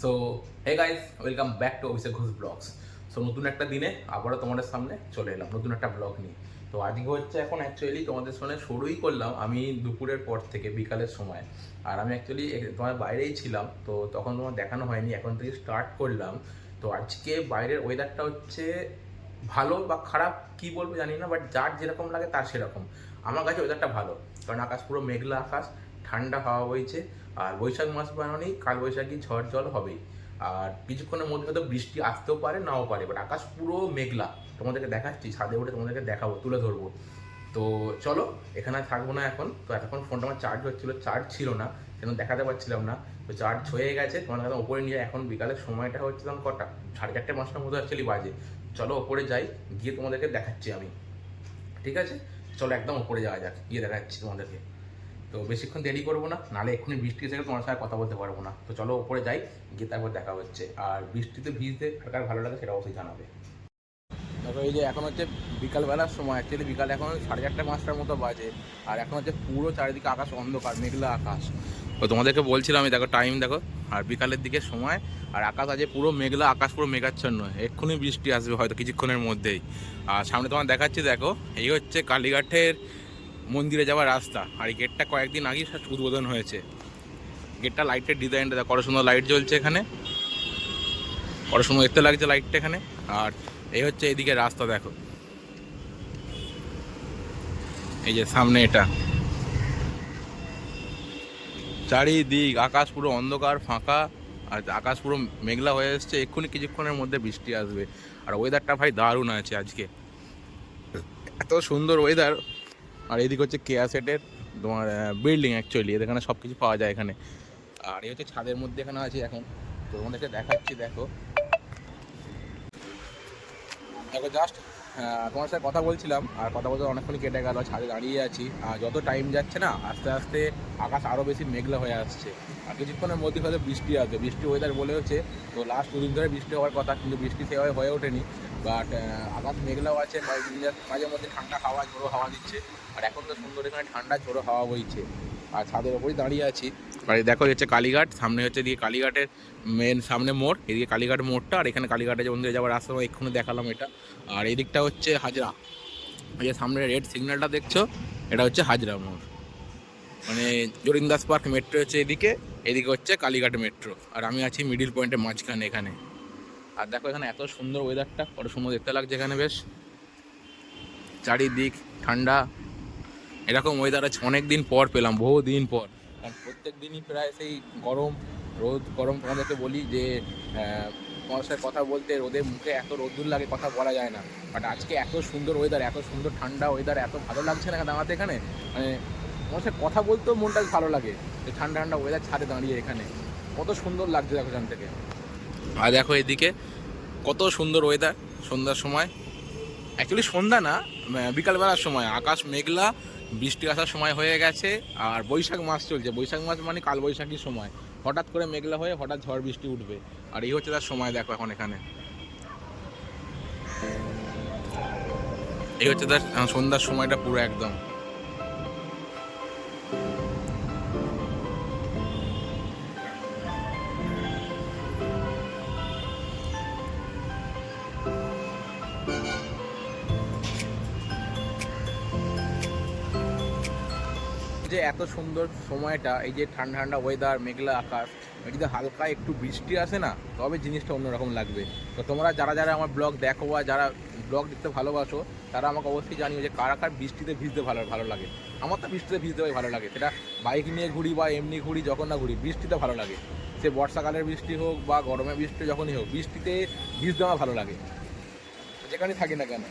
So hey guys welcome back to Abhishek Ghosh vlogs so নতুন একটা দিনে আবারও তোমাদের সামনে চলে এলাম, নতুন একটা ব্লগ নিয়ে। তো আজকে হচ্ছে এখন অ্যাকচুয়ালি তোমাদের সঙ্গে শুরুই করলাম আমি দুপুরের পর থেকে, বিকালের সময়। আর আমি অ্যাকচুয়ালি তোমার বাইরেই ছিলাম, তো তখন তোমার দেখানো হয়নি, এখন থেকে স্টার্ট করলাম। তো আজকে বাইরের ওয়েদারটা হচ্ছে ভালো বা খারাপ কি বলব জানি না বাট যার যেরকম লাগে তার সেরকম। আমার কাছে ওয়েদারটা ভালো, কারণ আকাশ পুরো মেঘলা আকাশ, ঠান্ডা হাওয়া বইছে। আর বৈশাখ মাস বানানি কাল বৈশাখী ঝড় জল হবেই। আর কিছুক্ষণের মধ্যে হয়তো বৃষ্টি আসতেও পারে, নাও পারে বাট আকাশ পুরো মেঘলা। তোমাদেরকে দেখাচ্ছি, ছাদে উঠে তোমাদেরকে দেখাবো, তুলে ধরবো। তো চলো, এখানে থাকব না এখন। তো এতক্ষণ ফোনটা আমার চার্জ হচ্ছিল চার্জ ছিল না, সেজন্য দেখাতে পারছিলাম না। তো চার্জ হয়ে গেছে তোমার কাছে ওপরে নিয়ে এখন বিকালের সময়টা হচ্ছে তখন কটা? সাড়ে চারটে পাঁচটার মতো অ্যাকচুয়ালি বাজে। চলো ওপরে যাই, গিয়ে তোমাদেরকে দেখাচ্ছি আমি। ঠিক আছে? চলো একদম ওপরে যাওয়া যাক, গিয়ে দেখাচ্ছি তোমাদেরকে। তো বেশিক্ষণ দেরি করব না, নালে এক্ষুনি বৃষ্টি এসে তোমার সাথে কথা বলতে পারব না। তো চলো ওপরে যাই, গিয়ে তারপর দেখা হচ্ছে। আর বৃষ্টিতে ভিজতে কার ভালো লাগে সেটা অবশ্যই জানাবে। দেখো এই যে এখন হচ্ছে বিকালবেলার সময় অ্যাকচুয়ালি বিকাল এখন সাড়ে চারটে পাঁচটার মতো বাজে। আর এখন হচ্ছে পুরো চারিদিকে আকাশ অন্ধকার, মেঘলা আকাশ। তো তোমাদেরকে বলছিলাম আমি দেখো টাইম দেখো। আর বিকালের দিকে সময়, আর আকাশ আছে পুরো মেঘলা, আকাশ পুরো মেঘাচ্ছন্ন। এক্ষুনি বৃষ্টি আসবে হয়তো কিছুক্ষণের মধ্যেই। আর সামনে তোমার দেখাচ্ছি, দেখো, এই হচ্ছে কালীঘাটের মন্দিরে যাওয়ার রাস্তা। আর এই গেটটা কয়েকদিন আগেই উদ্বোধন হয়েছে। গেটটা লাইটের ডিজাইনটা দেখো, কত সুন্দর লাইট জ্বলছে এখানে। কত সুন্দর দেখতে লাগছে লাইটটা এখানে। আর এই হচ্ছে এদিকে রাস্তা দেখো। এই যে সামনে এটা। চারিদিক, আকাশ পুরো অন্ধকার, ফাঁকা। আর আকাশ পুরো মেঘলা হয়ে এসছে। এক্ষুনি কিছুক্ষণের মধ্যে বৃষ্টি আসবে। আর ওয়েদারটা ভাই দারুণ আছে আজকে। এত সুন্দর ওয়েদার আর এদিকে হচ্ছে কেয়া সেটের তোমার বিল্ডিং অ্যাকচুয়ালি এখানে সব কিছু পাওয়া যায় এখানে। আর এই হচ্ছে ছাদের মধ্যে এখানে আছে এখন। তোমাদেরকে দেখাচ্ছি, দেখো। দেখো জাস্ট তোমার সাথে কথা বলছিলাম, আর কথা বলতে অনেকক্ষণ কেটে গেল, ছাদে দাঁড়িয়ে আছি। আর যত টাইম যাচ্ছে না, আস্তে আস্তে আকাশ আরও বেশি মেঘলা হয়ে আসছে। আর কিছুক্ষণের মধ্যে হয়তো বৃষ্টি আসবে। বৃষ্টি ওয়েদার বলে হচ্ছে, তো লাস্ট দুদিন ধরে বৃষ্টি হওয়ার কথা, কিন্তু বৃষ্টি সেভাবে হয়ে ওঠেনি। বাট আকাশ মেঘলাও আছে কয়েকদিন মাঝে মধ্যে ঠান্ডা হাওয়া, ঝোড়ো হাওয়া দিচ্ছে। আর এখন তো সুন্দর এখানে ঠান্ডা, ঝোড়ো হাওয়া বইছে। আর ছাদের ওপরই দাঁড়িয়ে আছি। আর দেখো হচ্ছে কালীঘাট, সামনে হচ্ছে দিয়ে কালীঘাটের মেন সামনে মোড়, এদিকে কালীঘাট মোড়টা, আর এখানে কালীঘাটে মন্দিরে যাওয়ার রাস্তা, এক্ষুনি দেখালাম এটা। আর এই দিকটা হচ্ছে হাজরা। এই যে সামনে রেড সিগন্যালটা দেখছ, এটা হচ্ছে হাজরা মোড়। মানে জরিন্দাস পার্ক মেট্রো হচ্ছে এদিকে এদিকে হচ্ছে কালীঘাট মেট্রো আর আমি আছি মিডিল পয়েন্টের মাঝখানে এখানে। আর দেখো এখানে এত সুন্দর ওয়েদারটা কত সুন্দর দেখতে লাগছে এখানে বেশ। চারিদিক ঠান্ডা। এরকম ওয়েদার আছে অনেক দিন পর পেলাম বহু দিন পর। কারণ প্রত্যেক দিনই প্রায় সেই গরম রোদ, গরম তোমাদেরকে বলি যে তোমার সাথে কথা বলতে রোদের মুখে এত রোদ্দুর লাগে কথা বলা যায় না। বাট আজকে এত সুন্দর ওয়েদার এত সুন্দর ঠান্ডা ওয়েদার এত ভালো লাগছে না দাঁড়াতে এখানে? মানে তোমার সাথে কথা বলতেও মনটা ভালো লাগে, যে ঠান্ডা ঠান্ডা ওয়েদার ছাদে দাঁড়িয়ে এখানে। কত সুন্দর লাগছে দেখো এখান থেকে। আর দেখো এদিকে কত সুন্দর ওয়েদার সন্ধ্যার সময়। অ্যাকচুয়ালি সন্ধ্যা না বিকালবেলার সময়। আকাশ মেঘলা বৃষ্টি আসার সময় হয়ে গেছে, আর বৈশাখ মাস চলছে। বৈশাখ মাস মানে কাল বৈশাখী সময়। হঠাৎ করে মেঘলা হয়ে হঠাৎ ঝড় বৃষ্টি উঠবে। আর এই হচ্ছে তার সময় দেখো এখন এখানে। এই হচ্ছে তার সন্ধ্যার সময়টা পুরো একদম। যে এত সুন্দর সময়টা, এই যে ঠান্ডা ঠান্ডা ওয়েদার মেঘলা আকাশ যদি হালকা একটু বৃষ্টি আসে না, তবে জিনিসটা অন্যরকম লাগবে। তো তোমরা যারা যারা আমার ব্লগ দেখো বা যারা ব্লগ দেখতে ভালোবাসো, তারা আমাকে অবশ্যই জানিও যে কারা কার বৃষ্টিতে ভিজতে ভালো ভালো লাগে। আমার তো বৃষ্টিতে ভিজতে ভালো লাগে, সেটা বাইক নিয়ে ঘুরি বা এমনি ঘুরি, যখন না ঘুরি, বৃষ্টিতে ভালো লাগে। সে বর্ষাকালের বৃষ্টি হোক বা গরমের বৃষ্টি যখনই হোক, বৃষ্টিতে ভিজতে আমার ভালো লাগে। যেখানেই থাকি না কেন।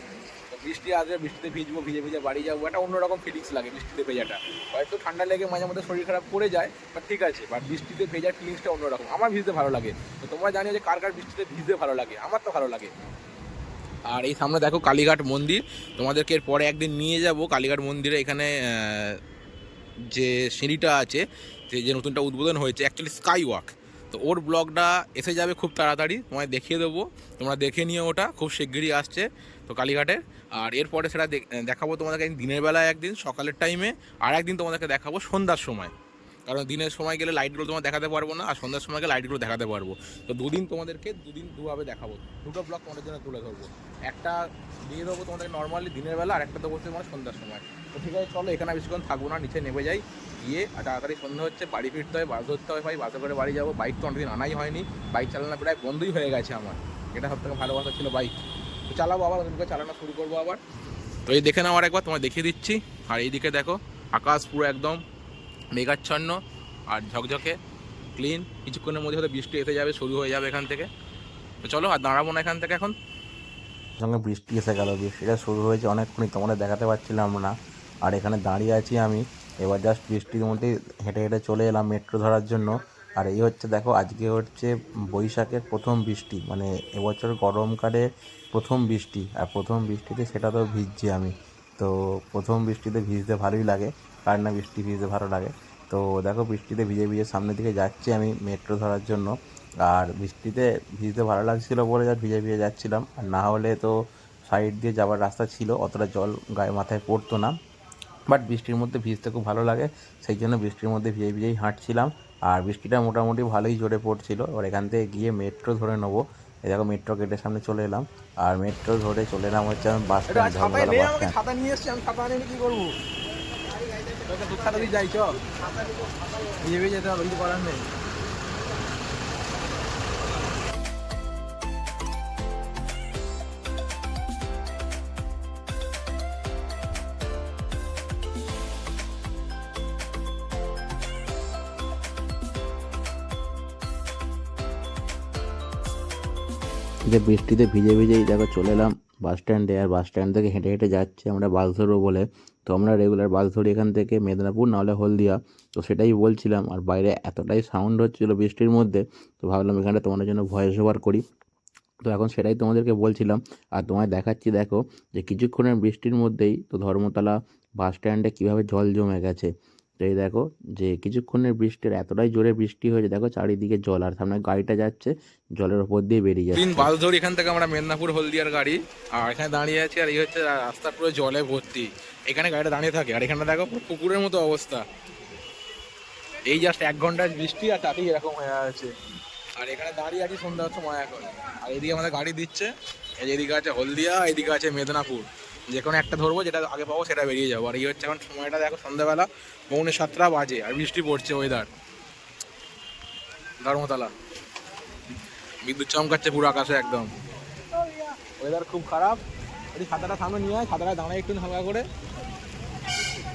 বৃষ্টি আসবে, বৃষ্টিতে ভিজবো, ভিজে ভিজে বাড়ি যাব, একটা অন্যরকম ফিলিংস লাগে বৃষ্টিতে ভেজাটা। হয়তো ঠান্ডা লেগে মাঝে মধ্যে শরীর খারাপ করে যায় বাট ঠিক আছে বাট বৃষ্টিতে ভেজার ফিলিংসটা অন্যরকম। আমার ভিজতে ভালো লাগে। তো তোমরা জানিও যে কার কার বৃষ্টিতে ভিজতে ভালো লাগে, আমার তো ভালো লাগে। আর এই সামনে দেখো কালীঘাট মন্দির, তোমাদেরকে পরে একদিন নিয়ে যাব কালীঘাট মন্দিরে। এখানে যে সিঁড়িটা আছে, যে নতুনটা উদ্বোধন হয়েছে অ্যাকচুয়ালি স্কাই ওয়াক তো ওর ব্লগটা এসে যাবে খুব তাড়াতাড়ি, তোমায় দেখিয়ে দেবো। তোমরা দেখে নিও ওটা, খুব শিগগিরই আসছে তো কালীঘাটের। আর এরপরে সেটা দেখ- দেখাবো তোমাদেরকে দিনের বেলায় একদিন, সকালের টাইমে আর একদিন তোমাদেরকে দেখাবো সন্ধ্যার সময়। কারণ দিনের সময় গেলে লাইটগুলো তোমার দেখাতে পারব না, আর সন্ধ্যার সময় গেলে লাইটগুলো দেখাতে পারব। তো দুদিন তোমাদেরকে দুদিন দুভাবে দেখাবো। দুটো ব্লগ তোমাদের জন্য তুলে ধরবো। একটা দিয়ে দেবো তোমাদের নর্মালি দিনের বেলা, আর একটা দেবো তোমার সন্ধ্যার সময়। তো ঠিক আছে, চলো এখানে বেশিক্ষণ থাকব না, নিচে নেমে যাই। গিয়ে তাড়াতাড়ি সন্ধ্যা হচ্ছে, বাড়ি ফিরতে হয়, বাস ধরতে হয়, ভাই, বাসে করে বাড়ি যাব। বাইক তো অনেকদিন আনাই হয়নি। বাইক চালানো প্রায় বন্ধই হয়ে গেছে আমার। এটা সব থেকে ভালোবাসা ছিল বাইক তো চালাবো আবার ওদিনকে চালানো শুরু করব আবার। তো এই দেখে নাও একবার, তোমায় দেখিয়ে দিচ্ছি। আর এইদিকে দেখো, আকাশ পুরো একদম মেঘাচ্ছন্ন আর ঝকঝকে ক্লিন কিছুক্ষণের মধ্যে হয়তো বৃষ্টি এসে যাবে, শুরু হয়ে যাবে এখান থেকে। তো চলো, আর দাঁড়াবো না এখান থেকে এখন। সঙ্গে বৃষ্টি এসে গেল, বৃষ্টিটা শুরু হয়েছে, অনেকক্ষণই তোমাদের দেখাতে পারছিলাম না। আর এখানে দাঁড়িয়ে আছি আমি। এবার জাস্ট বৃষ্টির মধ্যে হেঁটে হেঁটে চলে এলাম মেট্রো ধরার জন্য। আর এই হচ্ছে দেখো, আজকে হচ্ছে বৈশাখের প্রথম বৃষ্টি মানে এবছর গরমকালে প্রথম বৃষ্টি। আর প্রথম বৃষ্টিতে সেটা তো ভিজছি আমি। তো প্রথম বৃষ্টিতে ভিজতে ভালোই লাগে, কার না বৃষ্টি ভিজতে ভালো লাগে? তো দেখো, বৃষ্টিতে ভিজে ভিজে সামনের দিকে যাচ্ছি আমি মেট্রো ধরার জন্য। আর বৃষ্টিতে ভিজতে ভালো লাগছিল বলে যা ভিজে ভিজে যাচ্ছিলাম। আর না হলে তো সাইড দিয়ে যাওয়ার রাস্তা ছিল, অতটা জল গায়ে মাথায় পড়তো না। বাট বৃষ্টির মধ্যে ভিজতে খুব ভালো লাগে সেই জন্য বৃষ্টির মধ্যে ভিজে ভিজেই হাঁটছিলাম আর বৃষ্টিটা মোটামুটি ভালোই জোরে পড়ছিল এবার এখান থেকে গিয়ে মেট্রো ধরে নেব এই দেখো মেট্রো গেটের সামনে চলে এলাম আর মেট্রো ধরে চলে এলাম হচ্ছে আমি bus stand Dharmatala bus stand ছাতা নিয়ে এসছি আমি ছাতা নিয়ে কি করব তোকে ছাতা দিয়ে যাই চ ভিজে ভিজে যেতে হবে কিছু করার নেই যে বৃষ্টিতে ভিজে ভিজেই দেখো চলে এলাম বাস স্ট্যান্ডে আর বাস স্ট্যান্ড থেকে হেঁটে হেঁটে যাচ্ছি আমরা বাস ধরবো বলে। তো আমরা রেগুলার বাস ধরি এখান থেকে মেদিনীপুর, নাহলে হলদিয়া। তো সেটাই বলছিলাম। আর বাইরে এতটাই সাউন্ড হচ্ছিল বৃষ্টির মধ্যে, তো ভাবলাম এখানটা তোমাদের জন্য ভয়েস ওভার করি। তো এখন সেটাই তোমাদেরকে বলছিলাম। আর তোমায় দেখাচ্ছি দেখো যে কিছুক্ষণের বৃষ্টির মধ্যেই তো ধর্মতলা বাস স্ট্যান্ডে কীভাবে জল জমে গেছে। তো এই দেখো যে কিছুক্ষণের বৃষ্টির এতটাই জোরে বৃষ্টি হয়েছে দেখো চারিদিকে জল আর সামনে গাড়িটা যাচ্ছে জলের ওপর দিয়ে বেরিয়ে যাচ্ছে। বাস ধরি এখান থেকে আমরা মেদিনীপুর হলদিয়ার গাড়ি আর এখানে দাঁড়িয়ে আছি আর এই হচ্ছে রাস্তা পুরো জলে ভর্তি। এখানে গাড়িটা দাঁড়িয়ে থাকে আর এখানে দেখো পুকুরের মতো অবস্থা। এই জাস্ট এক ঘণ্টার বৃষ্টি আর তাতেই এরকম হয়ে আছে। আর এখানে দাঁড়িয়ে আছি সন্ধ্যা সময় এখন আর এদিকে আমাদের গাড়ি দিচ্ছে এদিকে আছে হলদিয়া এদিকে আছে মেদিনীপুর। যে কোনো একটা ধরবো, যেটা আগে পাবো সেটা বেরিয়ে যাব। আর এই হচ্ছে এখন সময়টা, দেখো সন্ধ্যাবেলা পৌনে সাতটা বাজে আর বৃষ্টি পড়ছে ওয়েদার ধর্মতলা। বিদ্যুৎ চমকাচ্ছে পুরো আকাশে একদম। ওয়েদার খুব খারাপ। যদি ছাতাটা সামনে নিয়ে আয় ছাতাটা দাঁড়ায় একটু হালকা করে।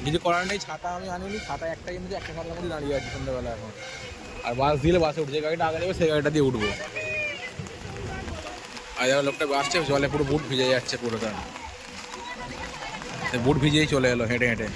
কিছু করার নেই, ছাতা আমি আনিনি ছাতা একটা কিন্তু একটা ছাতার মধ্যে দাঁড়িয়ে আছি সন্ধ্যাবেলা এখন। আর বাস দিলে বাসে উঠছে, যে গাড়িটা আগে যাবে সেই গাড়িটা দিয়ে উঠবো। আর লোকটা আসছে, জলে পুরো বুট ভিজে যাচ্ছে পুরোটা। বুট ভিজেই চলে এলো হেঁটে হেঁটে।